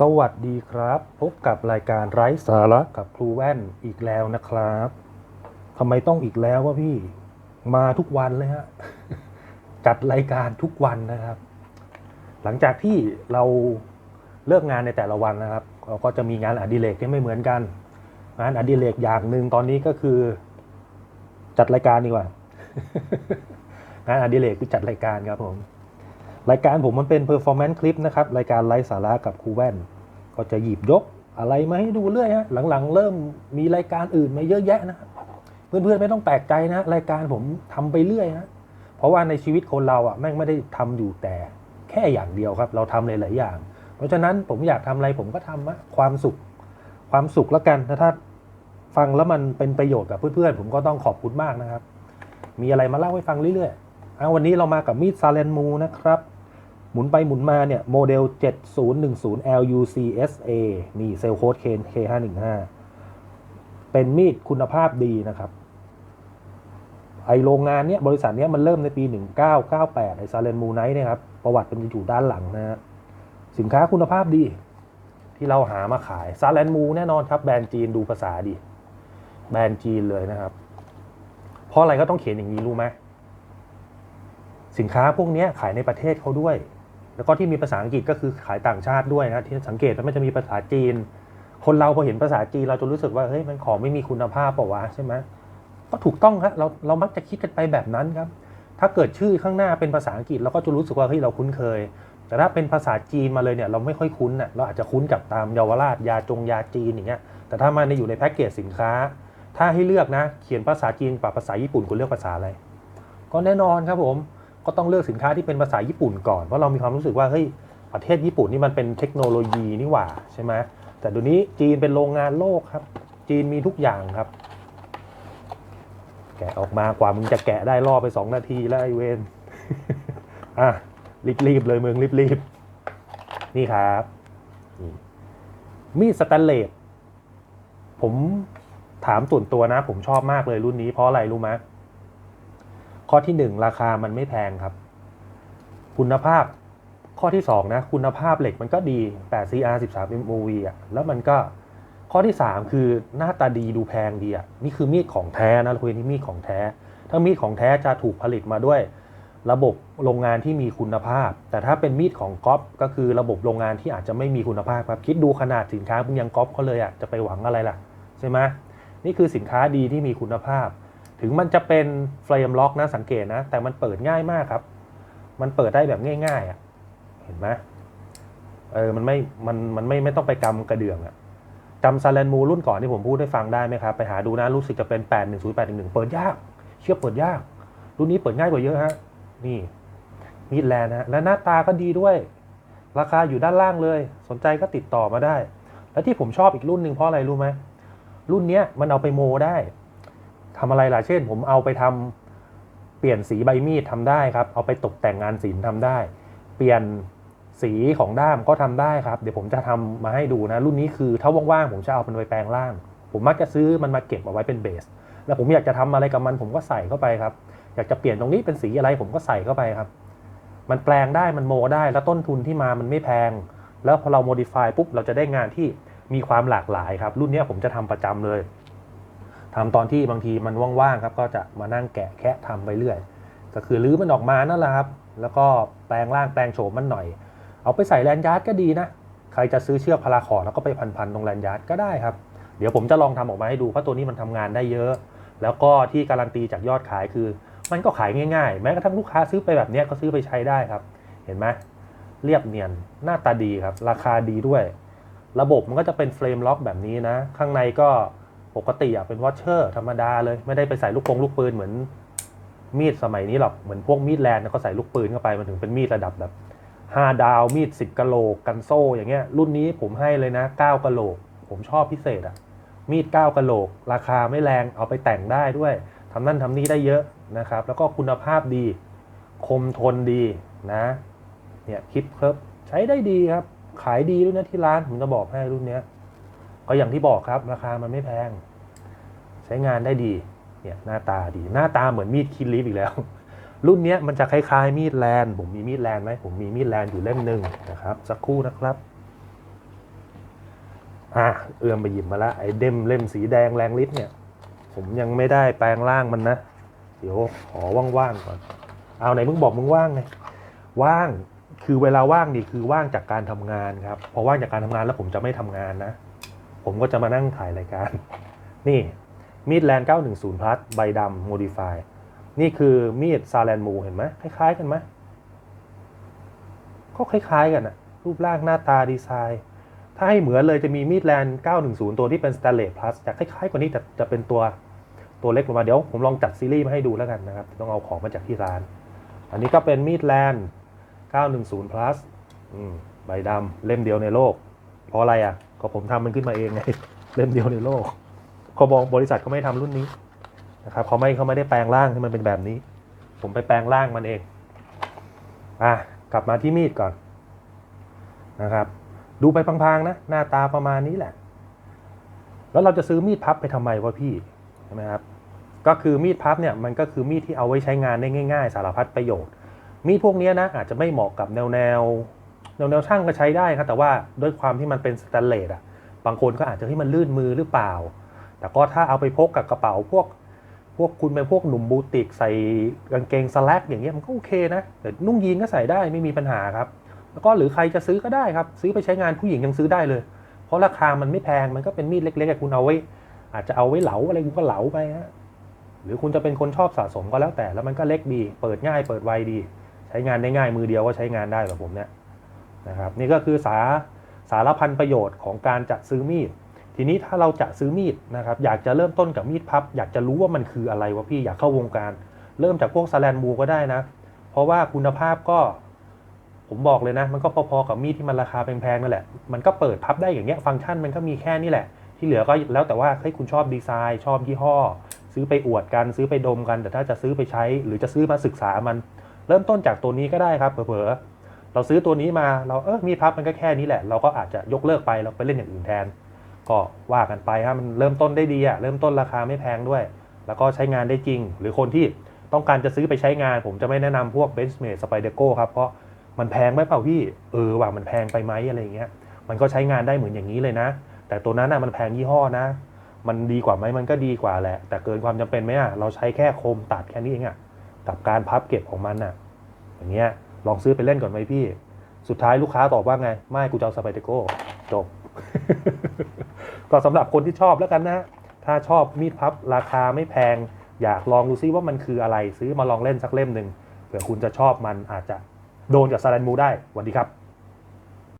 สวัสดีครับ พบกับรายการไร้สาระกับครูแว่นอีกแล้วนะครับทำไมต้องอีกแล้ววะพี่มาทุกวันเลยฮะจัดรายการทุกวันนะครับ หลังจากที่เราเลิกงานในแต่ละวันนะครับ เราก็จะมีงานอดิเรกที่ไม่เหมือนกัน งานอดิเรกอย่างหนึ่งตอนนี้ก็คือ จัดรายการดีกว่า งานอดิเรกคือจัดรายการครับผม รายการผมมันเป็น performance คลิปนะครับ รายการไร้สาระกับครูแว่น ก็จะหยิบยกอะไรมาให้ดูเรื่อยฮะหลังๆ เริ่มมีรายการอื่นมาเยอะแยะนะเพื่อนๆไม่ต้องแปลกใจนะ รายการผมทำไปเรื่อยนะเพราะว่าในชีวิตคนเราอะแม่งไม่ได้ทำอยู่แต่แค่อย่างเดียวครับ เราทำหลายๆอย่าง เพราะฉะนั้นผมอยากทำอะไรผมก็ทำอะความสุข ความสุขแล้วกันถ้าฟังแล้วมันเป็นประโยชน์กับเพื่อนๆผมก็ต้องขอบคุณมากนะครับ มีอะไรมาเล่าให้ฟังเรื่อยๆเอาวันนี้เรามากับมีดซาเลนมูนะครับ หมุนไปหมุนมาเนี่ยโมเดล 7010 LUCSA นี่เซลโค้ด K515 เป็นมีดคุณภาพดีนะครับ ไอโรงงานเนี้ยบริษัทเนี้ยมันเริ่มในปี 1998 ไอซาเลนมูไนท์เนี่ยครับ ประวัติเป็นอยู่ด้านหลังนะฮะสินค้าคุณภาพดี ที่เราหามาขายซาเลนมูแน่นอนครับ แบรนด์จีนดูภาษาดี แบรนด์จีนเลยนะครับ เพราะอะไรก็ต้องเขียนอย่างนี้รู้ไหมสินค้าพวกเนี้ยขายในประเทศเขาด้วย แล้วก็ที่มีภาษาอังกฤษก็คือขายต่างชาติด้วยนะที่สังเกตว่ามันจะมีภาษาจีน คนเราพอเห็นภาษาจีนเราจะรู้สึกว่าเฮ้ยมันของไม่มีคุณภาพเปล่าวะใช่ไหมก็ถูกต้องครับเราเรามักจะคิดกันไปแบบนั้นครับ ถ้าเกิดชื่อข้างหน้าเป็นภาษาอังกฤษเราก็จะรู้สึกว่าเฮ้ยเราคุ้นเคย แต่ถ้าเป็นภาษาจีนมาเลยเนี่ยเราไม่ค่อยคุ้นน่ะเราอาจจะคุ้นกับตามเยาวราชยาจงยาจีนอย่างเงี้ยแต่ถ้ามาในอยู่ในแพ็กเกจสินค้า ถ้าให้เลือกนะ เขียนภาษาจีนกับภาษาญี่ปุ่นคุณเลือกภาษาอะไร ก็แน่นอนครับผม ก็ต้องเลือกสินค้าที่เป็นภาษาญี่ปุ่นก่อน เพราะเรามีความรู้สึกว่าเฮ้ยประเทศญี่ปุ่นนี่มันเป็นเทคโนโลยีนี่หว่าใช่ไหมแต่เดี๋ยวนี้จีนเป็นโรงงานโลกครับ จีนมีทุกอย่างครับ แกะออกมากว่ามึงจะแกะได้รอบไปสองนาทีแล้วไอเวนอะรีบๆเลยมึงรีบๆนี่ครับมีดสแตนเลสผมถามส่วนตัวนะ ผมชอบมากเลยรุ่นนี้เพราะอะไรรู้ไหม ข้อที่หนึ่งราคามันไม่แพงครับ คุณภาพข้อที่สองนะคุณภาพเหล็กมันก็ดี8 CR 13 MOV อะแล้วมันก็ข้อที่สามคือหน้าตาดีดูแพงดีอะนี่คือมีดของแท้นะคุยนี่มีดของแท้ ถ้ามีดของแท้จะถูกผลิตมาด้วย ระบบโรงงานที่มีคุณภาพ แต่ถ้าเป็นมีดของก๊อปก็คือระบบโรงงานที่อาจจะไม่มีคุณภาพครับคิดดูขนาดสินค้ามึงยังก๊อปเขาเลยอะจะไปหวังอะไรล่ะใช่ไหมนี่คือสินค้าดีที่มีคุณภาพ ถึงมันจะเป็นเฟรมล็อกนะสังเกตนะ แต่มันเปิดง่ายมากครับ มันเปิดได้แบบง่ายๆอะเห็นไหมเออมันไม่มันมันไม่ไม่ต้องไปกำกระเดื่องอะจำซาเลนมูรุ่นก่อนที่ผมพูดให้ฟังได้ไหมครับ ไปหาดูนะรู้สึกจะเป็น 8 1 0 8 1 1 เปิดยาก เชื่อเปิดยาก รุ่นนี้เปิดง่ายกว่าเยอะฮะนี่มีดแลนฮะและหน้าตาก็ดีด้วย ราคาอยู่ด้านล่างเลย สนใจก็ติดต่อมาได้ และที่ผมชอบอีกรุ่นหนึ่งเพราะอะไรรู้ไหมรุ่นเนี้ยมันเอาไปโมได้ ทำอะไรล่ะ เช่น ผมเอาไปทำเปลี่ยนสีใบมีดทำได้ครับ เอาไปตกแต่งงานศิลป์ทำได้ เปลี่ยนสีของด้ามก็ทำได้ครับ เดี๋ยวผมจะทำมาให้ดูนะ รุ่นนี้คือถ้าว่างๆผมจะเอามันไปแปลงร่าง ผมมักจะซื้อมันมาเก็บเอาไว้เป็นเบส แล้วผมอยากจะทำอะไรกับมันผมก็ใส่เข้าไปครับ อยากจะเปลี่ยนตรงนี้เป็นสีอะไรผมก็ใส่เข้าไปครับ มันแปลงได้มันโมได้ แล้วต้นทุนที่มามันไม่แพง แล้วพอเราโมดิฟายปุ๊บเราจะได้งานที่มีความหลากหลายครับ รุ่นนี้ผมจะทำประจำเลย ทำตอนที่บางทีมันว่างๆครับก็จะมานั่งแกะแคะทำไปเรื่อย ก็คือรื้อมันออกมานั่นแหละครับ แล้วก็แปลงร่างแปลงโฉมมันหน่อย เอาไปใส่แลนยาร์ดก็ดีนะ ใครจะซื้อเชือกพาราคอแล้วก็ไปพันๆตรงแลนยาร์ดก็ได้ครับ เดี๋ยวผมจะลองทำออกมาให้ดูเพราะตัวนี้มันทำงานได้เยอะ แล้วก็ที่การันตีจากยอดขายคือ มันก็ขายง่ายๆ แม้กระทั่งลูกค้าซื้อไปแบบนี้ก็ซื้อไปใช้ได้ครับ เห็นไหมเรียบเนียนหน้าตาดีครับ ราคาดีด้วย ระบบมันก็จะเป็นเฟรมล็อกแบบนี้นะ ข้างในก็ ปกติอะเป็นวอชเชอร์ธรรมดาเลยไม่ได้ไปใส่ลูกปงลูกปืนเหมือนมีดสมัยนี้หรอกเหมือนพวกมีดแลนด์ก็ใส่ลูกปืนเข้าไปมันถึงเป็นมีดระดับแบบ5ดาวมีด10กะโหลกกันโซ่อย่างเงี้ยรุ่นนี้ผมให้เลยนะ9กะโหลก ผมชอบพิเศษอะมีด9กะโหลก ราคาไม่แรงเอาไปแต่งได้ด้วยทำนั่นทำนี่ได้เยอะนะครับ แล้วก็คุณภาพดี คมทนดีนะเนี่ยคลิปครับใช้ได้ดีครับ ขายดีด้วยนะที่ร้านผมจะบอกให้รุ่นเนี้ย ก็อย่างที่บอกครับ ราคามันไม่แพง ใช้งานได้ดีเนี่ยหน้าตาดี หน้าตาเหมือนมีดคินลิฟอีกแล้ว รุ่นนี้มันจะคล้ายๆมีดแลนผมมีมีดแลนไหมผมมีมีดแลนอยู่เล่มหนึ่งนะครับ สักครู่นะครับอะเอื้อมไปหยิบมาละไอ้เดมเล่มสีแดงแรงฤทธิ์เนี่ย ผมยังไม่ได้แปลงร่างมันนะเดี๋ยวขอว่างๆก่อนเอาไหนมึงบอกมึงว่างไงว่างคือเวลาว่างนี่คือว่างจากการทำงานครับพอว่างจากการทำงานแล้วผมจะไม่ทำงานนะ ผมก็จะมานั่งถ่ายรายการ นี่มีดแลนด์910 plus ใบดำ modify นี่คือมีดซาแลนมูเห็นไหมคล้ายๆกันไหมก็คล้ายๆกันอะรูปร่างหน้าตาดีไซน์ ถ้าให้เหมือนเลยจะมีมีดแลนด์910 ตัวที่เป็น stainless plus จะคล้ายๆกว่านี้แต่จะเป็นตัวตัวเล็กลงมาเดี๋ยวผมลองจัดซีรีส์มาให้ดูแล้วกันนะครับ ต้องเอาของมาจากที่ร้าน อันนี้ก็เป็นมีดแลนด์910 plus ใบดำเล่มเดียวในโลก เพราะอะไรอะ ก็ผมทำมันขึ้นมาเองไงเล่มเดียวในโลกเขาบอกบริษัทเขาไม่ทำรุ่นนี้นะครับเขาไม่เขาไม่ได้แปลงร่างให้มันเป็นแบบนี้ ผมไปแปลงร่างมันเองอะกลับมาที่มีดก่อนนะครับ ดูไปพังๆนะหน้าตาประมาณนี้แหละ แล้วเราจะซื้อมีดพับไปทำไมวะพี่ใช่ไหมครับก็คือมีดพับเนี่ยมันก็คือมีดที่เอาไว้ใช้งานได้ง่าย ๆ สารพัดประโยชน์ มีดพวกนี้นะอาจจะไม่เหมาะกับแนวแนว แนวแนวช่างก็ใช้ได้ครับแต่ว่าด้วยความที่มันเป็นสแตนเลสอะบางคนก็อาจจะให้มันลื่นมือหรือเปล่า แต่ก็ถ้าเอาไปพกกับกระเป๋าพวก พวกคุณเป็นพวกหนุ่มบูติกใส่กางเกงสแลกอย่างเงี้ยมันก็โอเคนะแต่นุ่งยีนก็ใส่ได้ไม่มีปัญหาครับ แล้วก็หรือใครจะซื้อก็ได้ครับ ซื้อไปใช้งานผู้หญิงยังซื้อได้เลย เพราะราคามันไม่แพงมันก็เป็นมีดเล็กๆคุณเอาไว้ อาจจะเอาไว้เหลาอะไรคุณก็เหลาไปฮะหรือคุณจะเป็นคนชอบสะสมก็แล้วแต่แล้วมันก็เล็กดี เปิดง่ายเปิดไวดี ใช้งานได้ง่ายมือเดียวก็ใช้งานได้แบบผมเนี่ย นะครับนี่ก็คือสาสารพันประโยชน์ของการจะซื้อมีด ทีนี้ถ้าเราจะซื้อมีดนะครับอยากจะเริ่มต้นกับมีดพับ อยากจะรู้ว่ามันคืออะไรวะพี่อยากเข้าวงการ เริ่มจากพวกสแลนมูก็ได้นะ เพราะว่าคุณภาพก็ผมบอกเลยนะ มันก็พอๆกับมีดที่มันราคาแพงๆนั่นแหละ มันก็เปิดพับได้อย่างเงี้ยฟังก์ชันมันก็มีแค่นี้แหละ ที่เหลือก็แล้วแต่ว่าเฮ้ยคุณชอบดีไซน์ชอบยี่ห้อ ซื้อไปอวดกันซื้อไปดมกัน แต่ถ้าจะซื้อไปใช้ หรือจะซื้อมาศึกษามัน เริ่มต้นจากตัวนี้ก็ได้ครับเผลอๆ เราซื้อตัวนี้มาเราเออมีพับมันก็แค่นี้แหละ เราก็อาจจะยกเลิกไปเราไปเล่นอย่างอื่นแทน ก็ว่ากันไปครับมันเริ่มต้นได้ดีอะเริ่มต้นราคาไม่แพงด้วย แล้วก็ใช้งานได้จริง หรือคนที่ต้องการจะซื้อไปใช้งาน ผมจะไม่แนะนำพวก Benchmade Spyderco ครับเพราะมันแพงไหมเปล่าพี่เออว่ามันแพงไปไหมอะไรเงี้ยมันก็ใช้งานได้เหมือนอย่างนี้เลยนะ แต่ตัวนั้นอะมันแพงยี่ห้อนะ มันดีกว่าไหมมันก็ดีกว่าแหละ แต่เกินความจำเป็นไหมอะเราใช้แค่โคมตัดแค่นี้เองอะกับการพับเก็บของมันอะอย่างเงี้ย ลองซื้อไปเล่นก่อนไหมพี่ สุดท้ายลูกค้าตอบว่าไง ไม่กูจะเอาสไปเดโก้จบ ก็สำหรับคนที่ชอบแล้วกันนะ ถ้าชอบมีดพับราคาไม่แพง อยากลองดูซิว่ามันคืออะไรซื้อมาลองเล่นสักเล่มหนึ่งเผื่อคุณจะชอบมันอาจจะโดนจากซาแลนมูได้วันดีครับ